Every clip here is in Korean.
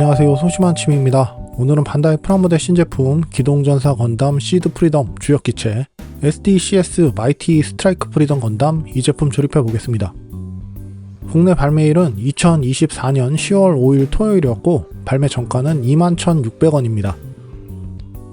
안녕하세요 소심한 침입니다. 오늘은 반다이 프라모델 신제품 기동전사 건담 시드 프리덤 주역기체 SDCS 마이티 스트라이크 프리덤 건담 이 제품 조립해 보겠습니다. 국내 발매일은 2024년 10월 5일 토요일이었고 발매 정가는 21,600원입니다.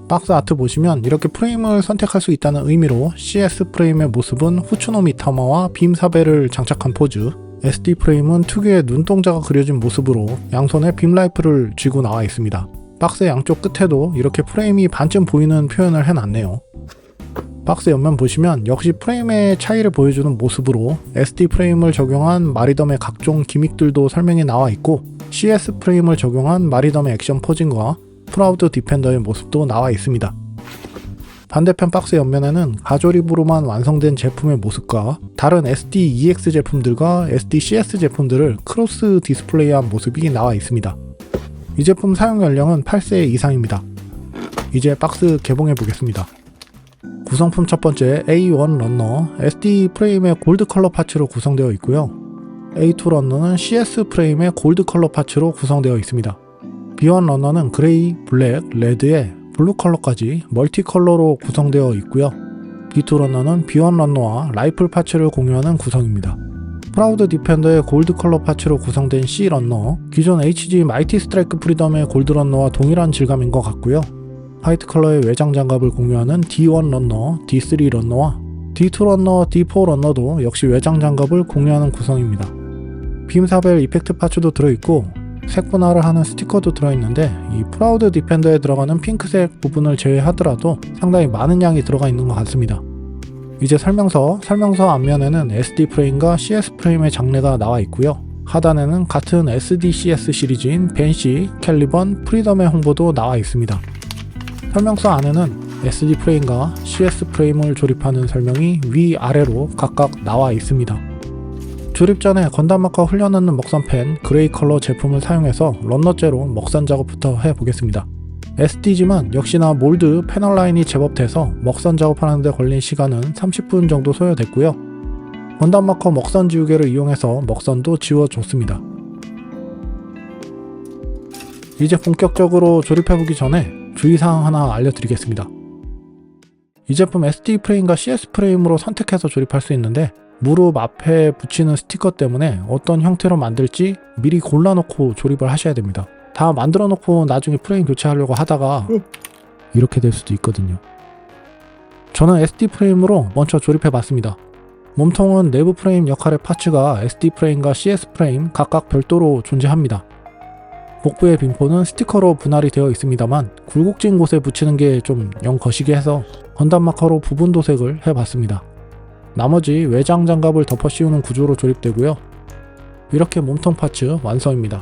박스 아트 보시면 이렇게 프레임을 선택할 수 있다는 의미로 CS 프레임의 모습은 후추노 미타마와 빔 사벨을 장착한 포즈, SD 프레임은 특유의 눈동자가 그려진 모습으로 양손에 빔 라이프를 쥐고 나와 있습니다. 박스 양쪽 끝에도 이렇게 프레임이 반쯤 보이는 표현을 해놨네요. 박스 옆면 보시면 역시 프레임의 차이를 보여주는 모습으로 SD 프레임을 적용한 마리덤의 각종 기믹들도 설명이 나와 있고 CS 프레임을 적용한 마리덤의 액션 포징과 프라우드 디펜더의 모습도 나와 있습니다. 반대편 박스 옆면에는 가조립으로만 완성된 제품의 모습과 다른 SD EX 제품들과 SD CS 제품들을 크로스 디스플레이한 모습이 나와 있습니다. 이 제품 사용 연령은 8세 이상입니다. 이제 박스 개봉해 보겠습니다. 구성품 첫 번째 A1 런너 SD 프레임의 골드 컬러 파츠로 구성되어 있고요. A2 런너는 CS 프레임의 골드 컬러 파츠로 구성되어 있습니다. B1 런너는 그레이, 블랙, 레드에 블루 컬러까지 멀티 컬러로 구성되어 있고요. B2 런너는 B1 런너와 라이플 파츠를 공유하는 구성입니다. 프라우드 디펜더의 골드 컬러 파츠로 구성된 C 런너, 기존 HG 마이티 스트라이크 프리덤의 골드 런너와 동일한 질감인 것 같고요. 화이트 컬러의 외장 장갑을 공유하는 D1 런너, D3 런너와 D2 런너, D4 런너도 역시 외장 장갑을 공유하는 구성입니다. 빔사벨 이펙트 파츠도 들어있고 색분할을 하는 스티커도 들어있는데 이 프라우드 디펜더에 들어가는 핑크색 부분을 제외하더라도 상당히 많은 양이 들어가 있는 것 같습니다. 이제 설명서, 설명서 앞면에는 SD 프레임과 CS 프레임의 장르가 나와 있고요. 하단에는 같은 SDCS 시리즈인 벤시, 캘리번, 프리덤의 홍보도 나와 있습니다. 설명서 안에는 SD 프레임과 CS 프레임을 조립하는 설명이 위아래로 각각 나와 있습니다. 조립 전에 건담 마커 흘려넣는 먹선펜 그레이 컬러 제품을 사용해서 런너째로 먹선 작업부터 해보겠습니다. SD지만 역시나 몰드 패널 라인이 제법 돼서 먹선 작업하는데 걸린 시간은 30분 정도 소요됐고요. 건담 마커 먹선 지우개를 이용해서 먹선도 지워줬습니다. 이제 본격적으로 조립해보기 전에 주의사항 하나 알려드리겠습니다. 이 제품 SD 프레임과 CS 프레임으로 선택해서 조립할 수 있는데 무릎 앞에 붙이는 스티커 때문에 어떤 형태로 만들지 미리 골라놓고 조립을 하셔야 됩니다. 다 만들어 놓고 나중에 프레임 교체하려고 하다가 이렇게 될 수도 있거든요. 저는 SD 프레임으로 먼저 조립해 봤습니다. 몸통은 내부 프레임 역할의 파츠가 SD 프레임과 CS 프레임 각각 별도로 존재합니다. 복부의 빈포는 스티커로 분할이 되어 있습니다만 굴곡진 곳에 붙이는 게 좀 영 거시기 해서 건담 마커로 부분 도색을 해봤습니다. 나머지 외장 장갑을 덮어 씌우는 구조로 조립되고요. 이렇게 몸통 파츠 완성입니다.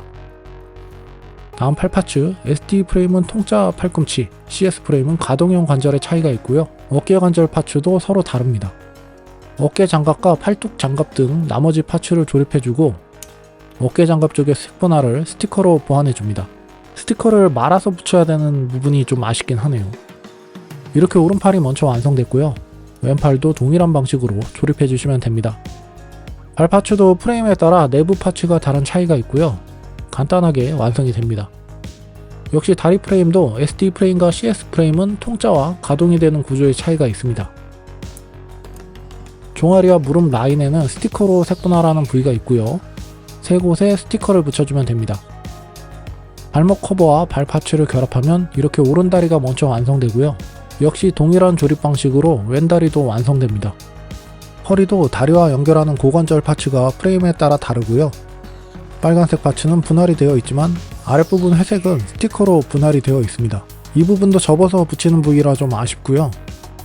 다음 팔 파츠, SD 프레임은 통짜 팔꿈치, CS 프레임은 가동형 관절의 차이가 있고요. 어깨 관절 파츠도 서로 다릅니다. 어깨 장갑과 팔뚝 장갑 등 나머지 파츠를 조립해주고 어깨 장갑 쪽의 색분할을 스티커로 보완해줍니다. 스티커를 말아서 붙여야 되는 부분이 좀 아쉽긴 하네요. 이렇게 오른팔이 먼저 완성됐고요. 왼팔도 동일한 방식으로 조립해 주시면 됩니다. 발 파츠도 프레임에 따라 내부 파츠가 다른 차이가 있고요. 간단하게 완성이 됩니다. 역시 다리 프레임도 SD 프레임과 CS 프레임은 통짜와 가동이 되는 구조의 차이가 있습니다. 종아리와 무릎 라인에는 스티커로 색분할하는 부위가 있고요. 세 곳에 스티커를 붙여주면 됩니다. 발목 커버와 발 파츠를 결합하면 이렇게 오른 다리가 먼저 완성되고요. 역시 동일한 조립 방식으로 왼다리도 완성됩니다. 허리도 다리와 연결하는 고관절 파츠가 프레임에 따라 다르고요. 빨간색 파츠는 분할이 되어 있지만 아랫부분 회색은 스티커로 분할이 되어 있습니다. 이 부분도 접어서 붙이는 부위라 좀 아쉽고요.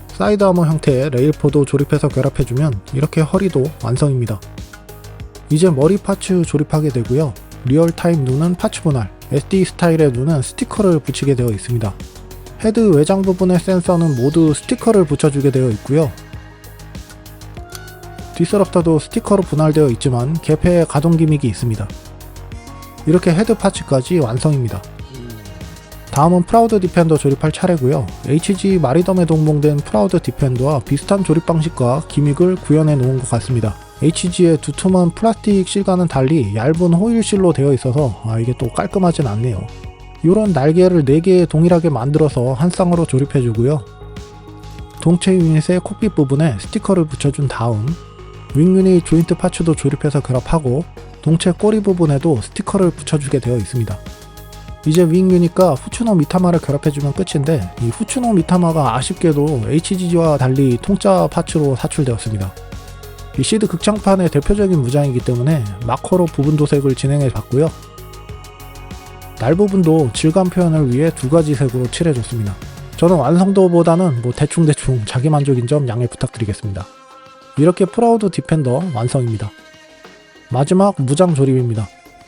사이드 아머 형태의 레일포도 조립해서 결합해주면 이렇게 허리도 완성입니다. 이제 머리 파츠 조립하게 되고요. 리얼타임 눈은 파츠 분할, SD 스타일의 눈은 스티커를 붙이게 되어 있습니다. 헤드 외장 부분의 센서는 모두 스티커를 붙여주게 되어 있고요. 디스럽터도 스티커로 분할되어 있지만 개폐의 가동 기믹이 있습니다. 이렇게 헤드 파츠까지 완성입니다. 다음은 프라우드 디펜더 조립할 차례고요. HG 마리덤에 동봉된 프라우드 디펜더와 비슷한 조립 방식과 기믹을 구현해 놓은 것 같습니다. HG의 두툼한 플라스틱 실과는 달리 얇은 호일 실로 되어 있어서 아, 이게 또 깔끔하진 않네요. 이런 날개를 4개 동일하게 만들어서 한 쌍으로 조립해 주고요. 동체 유닛의 콕핏 부분에 스티커를 붙여준 다음 윙 유닛 조인트 파츠도 조립해서 결합하고 동체 꼬리 부분에도 스티커를 붙여주게 되어 있습니다. 이제 윙 유닛과 후추노 미타마를 결합해주면 끝인데 이 후추노 미타마가 아쉽게도 HGG와 달리 통짜 파츠로 사출되었습니다. 이 시드 극장판의 대표적인 무장이기 때문에 마커로 부분 도색을 진행해 봤고요. 날 부분도 질감 표현을 위해 두 가지 색으로 칠해줬습니다. 저는 완성도보다는 뭐 대충대충 자기 만족인 점 양해 부탁드리겠습니다. 이렇게 프라우드 디펜더 완성입니다. 마지막 무장 조립입니다.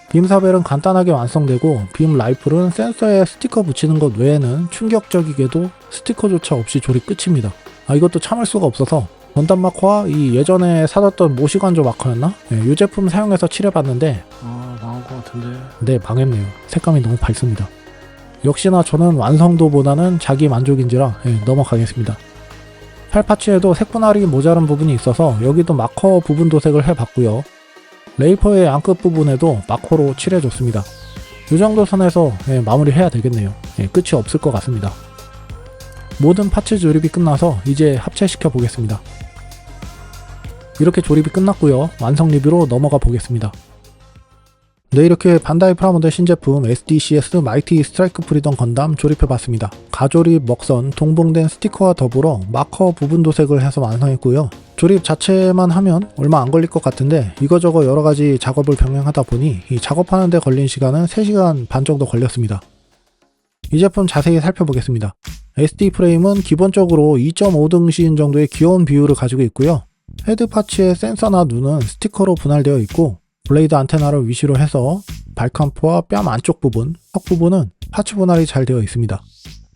빔 사벨은 간단하게 완성되고 빔 라이플은 센서에 스티커 붙이는 것 외에는 충격적이게도 스티커조차 없이 조립 끝입니다. 아 이것도 참을 수가 없어서 건담 마커와 이 예전에 사뒀던 모시관조 마커였나? 네, 이 제품 사용해서 칠해봤는데 것 같은데 네 망했네요. 색감이 너무 밝습니다. 역시나 저는 완성도보다는 자기 만족인지라 예, 넘어가겠습니다. 팔 파츠에도 색분할이 모자란 부분이 있어서 여기도 마커 부분 도색을 해봤고요. 레이퍼의 안끝 부분에도 마커로 칠해줬습니다. 이 정도 선에서 예, 마무리해야 되겠네요. 예, 끝이 없을 것 같습니다. 모든 파츠 조립이 끝나서 이제 합체시켜 보겠습니다. 이렇게 조립이 끝났고요. 완성 리뷰로 넘어가 보겠습니다. 네 이렇게 반다이 프라모델 신제품 SDCS 마이티 스트라이크 프리덤 건담 조립해봤습니다. 가조립, 먹선, 동봉된 스티커와 더불어 마커 부분 도색을 해서 완성했고요. 조립 자체만 하면 얼마 안 걸릴 것 같은데 이거저거 여러가지 작업을 병행하다 보니 이 작업하는데 걸린 시간은 3시간 반 정도 걸렸습니다. 이 제품 자세히 살펴보겠습니다. SD 프레임은 기본적으로 2.5등신 정도의 귀여운 비율을 가지고 있고요. 헤드 파츠의 센서나 눈은 스티커로 분할되어 있고 블레이드 안테나를 위시로 해서 발칸포와 뺨 안쪽 부분, 턱 부분은 파츠 분할이 잘 되어 있습니다.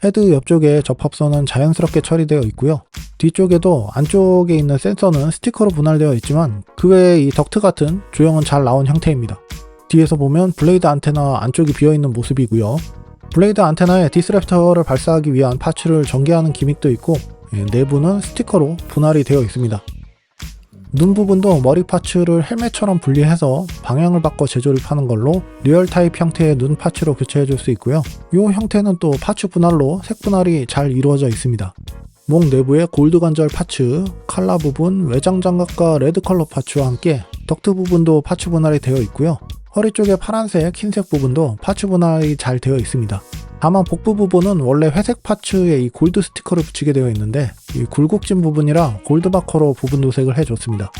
헤드 옆쪽에 접합선은 자연스럽게 처리되어 있고요. 뒤쪽에도 안쪽에 있는 센서는 스티커로 분할되어 있지만 그 외에 이 덕트 같은 조형은 잘 나온 형태입니다. 뒤에서 보면 블레이드 안테나 안쪽이 비어있는 모습이고요. 블레이드 안테나에 디스랩터를 발사하기 위한 파츠를 전개하는 기믹도 있고 예, 내부는 스티커로 분할이 되어 있습니다. 눈 부분도 머리 파츠를 헬멧처럼 분리해서 방향을 바꿔 재조립하는 걸로 리얼 타입 형태의 눈 파츠로 교체해 줄 수 있고요. 이 형태는 또 파츠 분할로 색 분할이 잘 이루어져 있습니다. 목 내부에 골드 관절 파츠, 칼라 부분, 외장 장갑과 레드 컬러 파츠와 함께 덕트 부분도 파츠 분할이 되어 있고요. 허리 쪽에 파란색, 흰색 부분도 파츠 분할이 잘 되어 있습니다. 다만 복부 부분은 원래 회색 파츠에 이 골드 스티커를 붙이게 되어 있는데 이 굴곡진 부분이라 골드 마커로 부분 도색을 해줬습니다.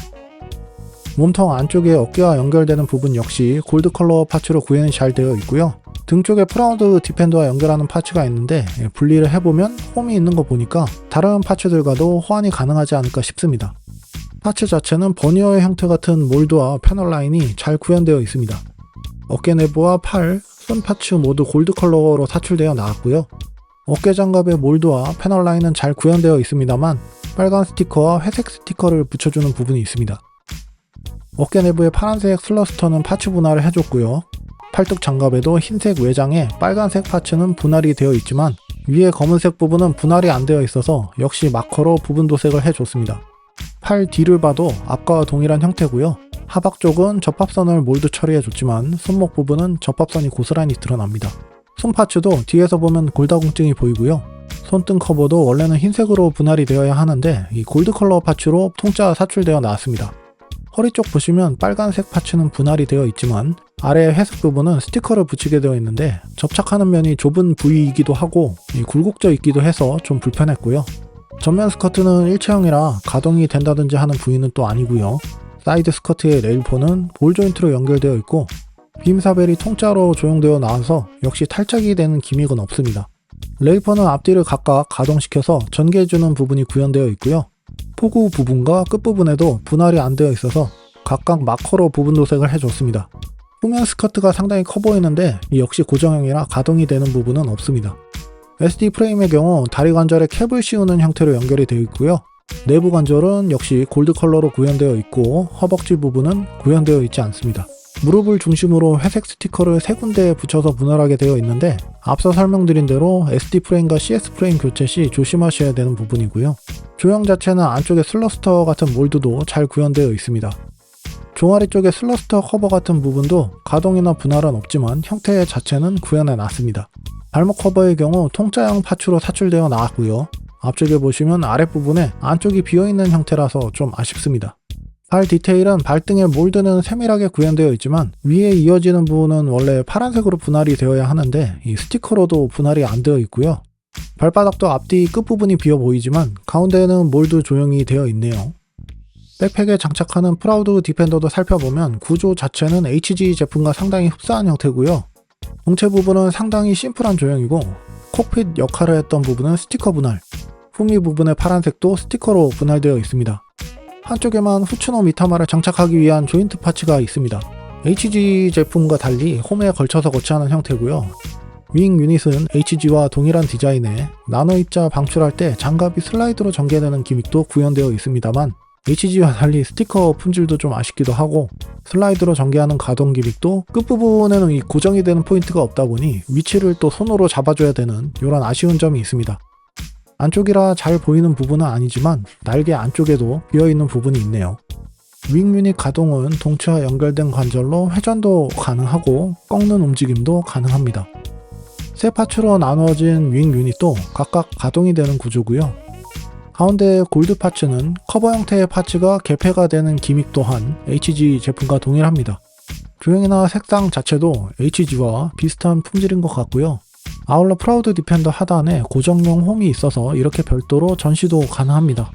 몸통 안쪽에 어깨와 연결되는 부분 역시 골드 컬러 파츠로 구현이 잘 되어 있고요. 등 쪽에 프라우드 디펜더와 연결하는 파츠가 있는데 예, 분리를 해보면 홈이 있는 거 보니까 다른 파츠들과도 호환이 가능하지 않을까 싶습니다. 파츠 자체는 버니어의 형태 같은 몰드와 패널 라인이 잘 구현되어 있습니다. 어깨 내부와 팔, 손 파츠 모두 골드 컬러로 사출되어 나왔고요. 어깨 장갑의 몰드와 패널 라인은 잘 구현되어 있습니다만 빨간 스티커와 회색 스티커를 붙여주는 부분이 있습니다. 어깨 내부의 파란색 슬러스터는 파츠 분할을 해줬고요. 팔뚝 장갑에도 흰색 외장에 빨간색 파츠는 분할이 되어 있지만 위에 검은색 부분은 분할이 안 되어 있어서 역시 마커로 부분 도색을 해줬습니다. 팔 뒤를 봐도 앞과 동일한 형태고요. 하박 쪽은 접합선을 몰드 처리해줬지만 손목 부분은 접합선이 고스란히 드러납니다. 손 파츠도 뒤에서 보면 골다공증이 보이고요. 손등 커버도 원래는 흰색으로 분할이 되어야 하는데 이 골드 컬러 파츠로 통짜 사출되어 나왔습니다. 허리 쪽 보시면 빨간색 파츠는 분할이 되어 있지만 아래 회색 부분은 스티커를 붙이게 되어 있는데 접착하는 면이 좁은 부위이기도 하고 이 굴곡져 있기도 해서 좀 불편했고요. 전면 스커트는 일체형이라 가동이 된다든지 하는 부위는 또 아니고요. 사이드 스커트의 레일폰은 볼 조인트로 연결되어 있고 빔 사벨이 통짜로 조용되어 나와서 역시 탈착이 되는 기믹은 없습니다. 레일폰은 앞뒤를 각각 가동시켜서 전개해주는 부분이 구현되어 있고요. 포구 부분과 끝부분에도 분할이 안 되어 있어서 각각 마커로 부분 도색을 해줬습니다. 후면 스커트가 상당히 커 보이는데 역시 고정형이라 가동이 되는 부분은 없습니다. SD 프레임의 경우 다리 관절에 캡을 씌우는 형태로 연결이 되어 있고요. 내부 관절은 역시 골드 컬러로 구현되어 있고 허벅지 부분은 구현되어 있지 않습니다. 무릎을 중심으로 회색 스티커를 세 군데에 붙여서 분할하게 되어 있는데 앞서 설명드린 대로 SD 프레임과 CS 프레임 교체 시 조심하셔야 되는 부분이고요. 조형 자체는 안쪽에 슬러스터 같은 몰드도 잘 구현되어 있습니다. 종아리 쪽에 슬러스터 커버 같은 부분도 가동이나 분할은 없지만 형태 자체는 구현해 놨습니다. 발목 커버의 경우 통짜형 파츠로 사출되어 나왔고요. 앞쪽에 보시면 아랫부분에 안쪽이 비어있는 형태라서 좀 아쉽습니다. 발 디테일은 발등의 몰드는 세밀하게 구현되어 있지만 위에 이어지는 부분은 원래 파란색으로 분할이 되어야 하는데 이 스티커로도 분할이 안 되어 있고요. 발바닥도 앞뒤 끝부분이 비어 보이지만 가운데에는 몰드 조형이 되어 있네요. 백팩에 장착하는 프라우드 디펜더도 살펴보면 구조 자체는 HG 제품과 상당히 흡사한 형태고요. 공체 부분은 상당히 심플한 조형이고 콕핏 역할을 했던 부분은 스티커 분할, 후미 부분의 파란색도 스티커로 분할되어 있습니다. 한쪽에만 후추노 미타마를 장착하기 위한 조인트 파츠가 있습니다. HG 제품과 달리 홈에 걸쳐서 거치하는 형태고요. 윙 유닛은 HG와 동일한 디자인에 나노 입자 방출할 때 장갑이 슬라이드로 전개되는 기믹도 구현되어 있습니다만 HG와 달리 스티커 품질도 좀 아쉽기도 하고 슬라이드로 전개하는 가동 기믹도 끝부분에는 이 고정이 되는 포인트가 없다 보니 위치를 또 손으로 잡아줘야 되는 이런 아쉬운 점이 있습니다. 안쪽이라 잘 보이는 부분은 아니지만 날개 안쪽에도 비어있는 부분이 있네요. 윙 유닛 가동은 동체와 연결된 관절로 회전도 가능하고 꺾는 움직임도 가능합니다. 세 파츠로 나누어진 윙 유닛도 각각 가동이 되는 구조고요. 가운데 골드 파츠는 커버 형태의 파츠가 개폐가 되는 기믹 또한 HG 제품과 동일합니다. 조형이나 색상 자체도 HG와 비슷한 품질인 것 같고요. 아울러 프라우드 디펜더 하단에 고정용 홈이 있어서 이렇게 별도로 전시도 가능합니다.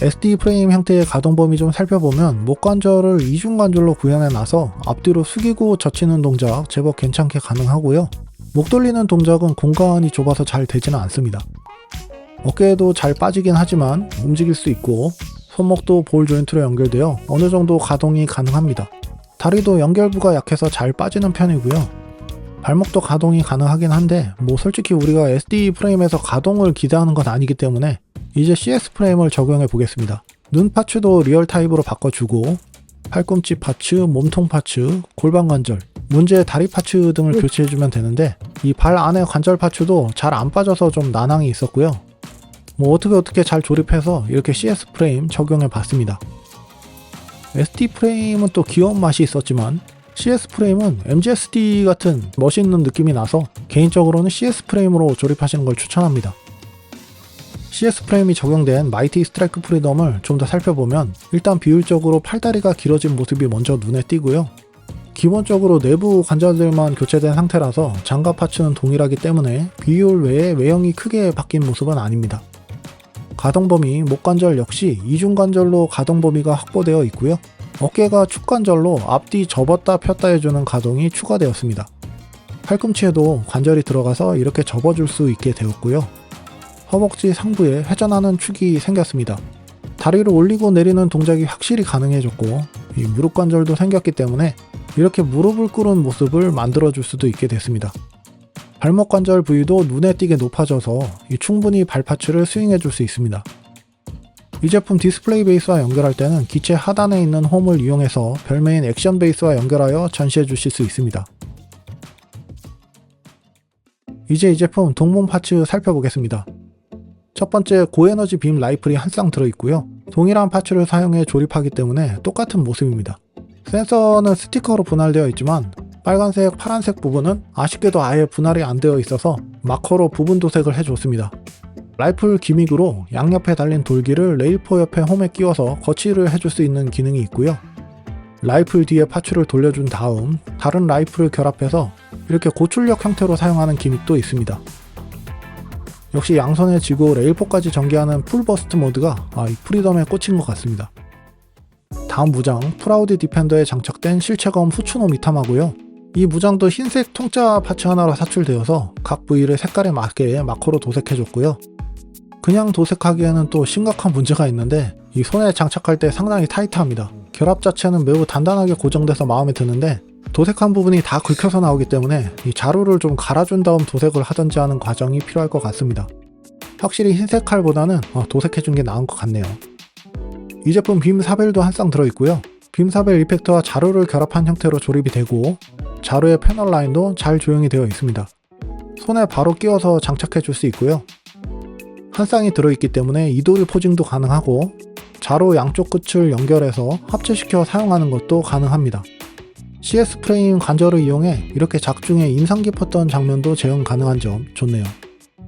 SD 프레임 형태의 가동 범위 좀 살펴보면 목 관절을 이중 관절로 구현해 놔서 앞뒤로 숙이고 젖히는 동작 제법 괜찮게 가능하고요. 목 돌리는 동작은 공간이 좁아서 잘 되지는 않습니다. 어깨에도 잘 빠지긴 하지만 움직일 수 있고 손목도 볼 조인트로 연결되어 어느 정도 가동이 가능합니다. 다리도 연결부가 약해서 잘 빠지는 편이고요. 발목도 가동이 가능하긴 한데 뭐 솔직히 우리가 SD 프레임에서 가동을 기대하는 건 아니기 때문에 이제 CS 프레임을 적용해 보겠습니다. 눈 파츠도 리얼 타입으로 바꿔주고 팔꿈치 파츠, 몸통 파츠, 골반 관절, 문제의 다리 파츠 등을 교체해주면 되는데 이 발 안에 관절 파츠도 잘 안 빠져서 좀 난항이 있었고요. 뭐 어떻게 어떻게 잘 조립해서 이렇게 CS 프레임 적용해 봤습니다. SD 프레임은 또 귀여운 맛이 있었지만 CS 프레임은 MGSD 같은 멋있는 느낌이 나서 개인적으로는 CS 프레임으로 조립하시는 걸 추천합니다. CS 프레임이 적용된 마이티 스트라이크 프리덤을 좀 더 살펴보면 일단 비율적으로 팔다리가 길어진 모습이 먼저 눈에 띄고요. 기본적으로 내부 관절들만 교체된 상태라서 장갑 파츠는 동일하기 때문에 비율 외에 외형이 크게 바뀐 모습은 아닙니다. 가동 범위, 목 관절 역시 이중 관절로 가동 범위가 확보되어 있고요. 어깨가 축관절로 앞뒤 접었다 폈다 해주는 가동이 추가되었습니다. 팔꿈치에도 관절이 들어가서 이렇게 접어줄 수 있게 되었고요. 허벅지 상부에 회전하는 축이 생겼습니다. 다리를 올리고 내리는 동작이 확실히 가능해졌고 이 무릎 관절도 생겼기 때문에 이렇게 무릎을 꿇은 모습을 만들어줄 수도 있게 됐습니다. 발목 관절 부위도 눈에 띄게 높아져서 충분히 발파츠를 스윙해줄 수 있습니다. 이 제품 디스플레이 베이스와 연결할 때는 기체 하단에 있는 홈을 이용해서 별메인 액션 베이스와 연결하여 전시해 주실 수 있습니다. 이제 이 제품 동봉 파츠 살펴보겠습니다. 첫 번째 고에너지 빔 라이플이 한 쌍 들어있고요. 동일한 파츠를 사용해 조립하기 때문에 똑같은 모습입니다. 센서는 스티커로 분할되어 있지만 빨간색, 파란색 부분은 아쉽게도 아예 분할이 안 되어 있어서 마커로 부분 도색을 해줬습니다. 라이플 기믹으로 양옆에 달린 돌기를 레일포 옆에 홈에 끼워서 거치를 해줄 수 있는 기능이 있고요. 라이플 뒤에 파츠를 돌려준 다음 다른 라이플을 결합해서 이렇게 고출력 형태로 사용하는 기믹도 있습니다. 역시 양손에 쥐고 레일포까지 전개하는 풀버스트 모드가 아, 이 프리덤에 꽂힌 것 같습니다. 다음 무장 프라우드 디펜더에 장착된 실체검 후추노 미타마고요. 이 무장도 흰색 통짜 파츠 하나로 사출되어서 각 부위를 색깔에 맞게 마커로 도색해줬고요. 그냥 도색하기에는 또 심각한 문제가 있는데 이 손에 장착할 때 상당히 타이트합니다. 결합 자체는 매우 단단하게 고정돼서 마음에 드는데 도색한 부분이 다 긁혀서 나오기 때문에 이 자루를 좀 갈아준 다음 도색을 하든지 하는 과정이 필요할 것 같습니다. 확실히 흰색 칼보다는 어, 도색해준 게 나은 것 같네요. 이 제품 빔 사벨도 한 쌍 들어있고요. 빔 사벨 이펙터와 자루를 결합한 형태로 조립이 되고 자루의 패널 라인도 잘 조형이 되어 있습니다. 손에 바로 끼워서 장착해 줄 수 있고요. 한 쌍이 들어있기 때문에 이도류 포징도 가능하고 자로 양쪽 끝을 연결해서 합체시켜 사용하는 것도 가능합니다. CS 프레임 관절을 이용해 이렇게 작중에 인상 깊었던 장면도 재현 가능한 점 좋네요.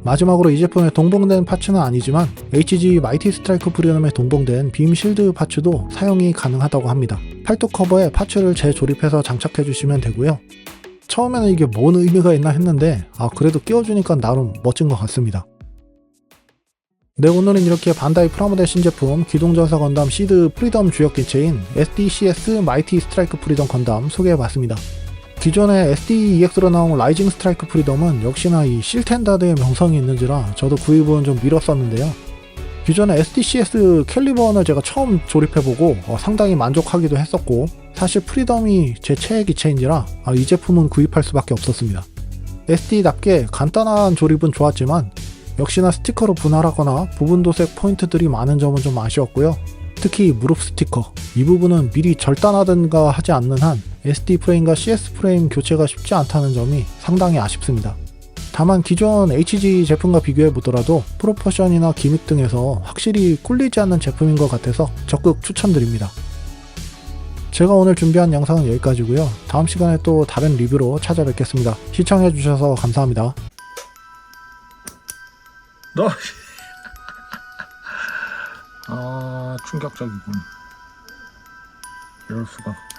마지막으로 이 제품에 동봉된 파츠는 아니지만 HG 마이티 스트라이크 프리덤에 동봉된 빔 실드 파츠도 사용이 가능하다고 합니다. 팔뚝 커버에 파츠를 재조립해서 장착해 주시면 되고요. 처음에는 이게 뭔 의미가 있나 했는데 아 그래도 끼워주니까 나름 멋진 것 같습니다. 네 오늘은 이렇게 반다이 프라모델 신제품 기동전사 건담 시드 프리덤 주역 기체인 SDCS 마이티 스트라이크 프리덤 건담 소개해봤습니다. 기존의 SD2X로 나온 라이징 스트라이크 프리덤은 역시나 이 실텐다드의 명성이 있는지라 저도 구입은 좀 미뤘었는데요. 기존의 SDCS 캘리버는 제가 처음 조립해보고 어, 상당히 만족하기도 했었고 사실 프리덤이 제 최애 기체인지라 아, 이 제품은 구입할 수밖에 없었습니다. SD답게 간단한 조립은 좋았지만 역시나 스티커로 분할하거나 부분 도색 포인트들이 많은 점은 좀 아쉬웠고요. 특히 무릎 스티커 이 부분은 미리 절단하든가 하지 않는 한 SD 프레임과 CS 프레임 교체가 쉽지 않다는 점이 상당히 아쉽습니다. 다만 기존 HG 제품과 비교해 보더라도 프로포션이나 기믹 등에서 확실히 꿀리지 않는 제품인 것 같아서 적극 추천드립니다. 제가 오늘 준비한 영상은 여기까지고요. 다음 시간에 또 다른 리뷰로 찾아뵙겠습니다. 시청해 주셔서 감사합니다. 너. 아 충격적이군. 이럴 수가.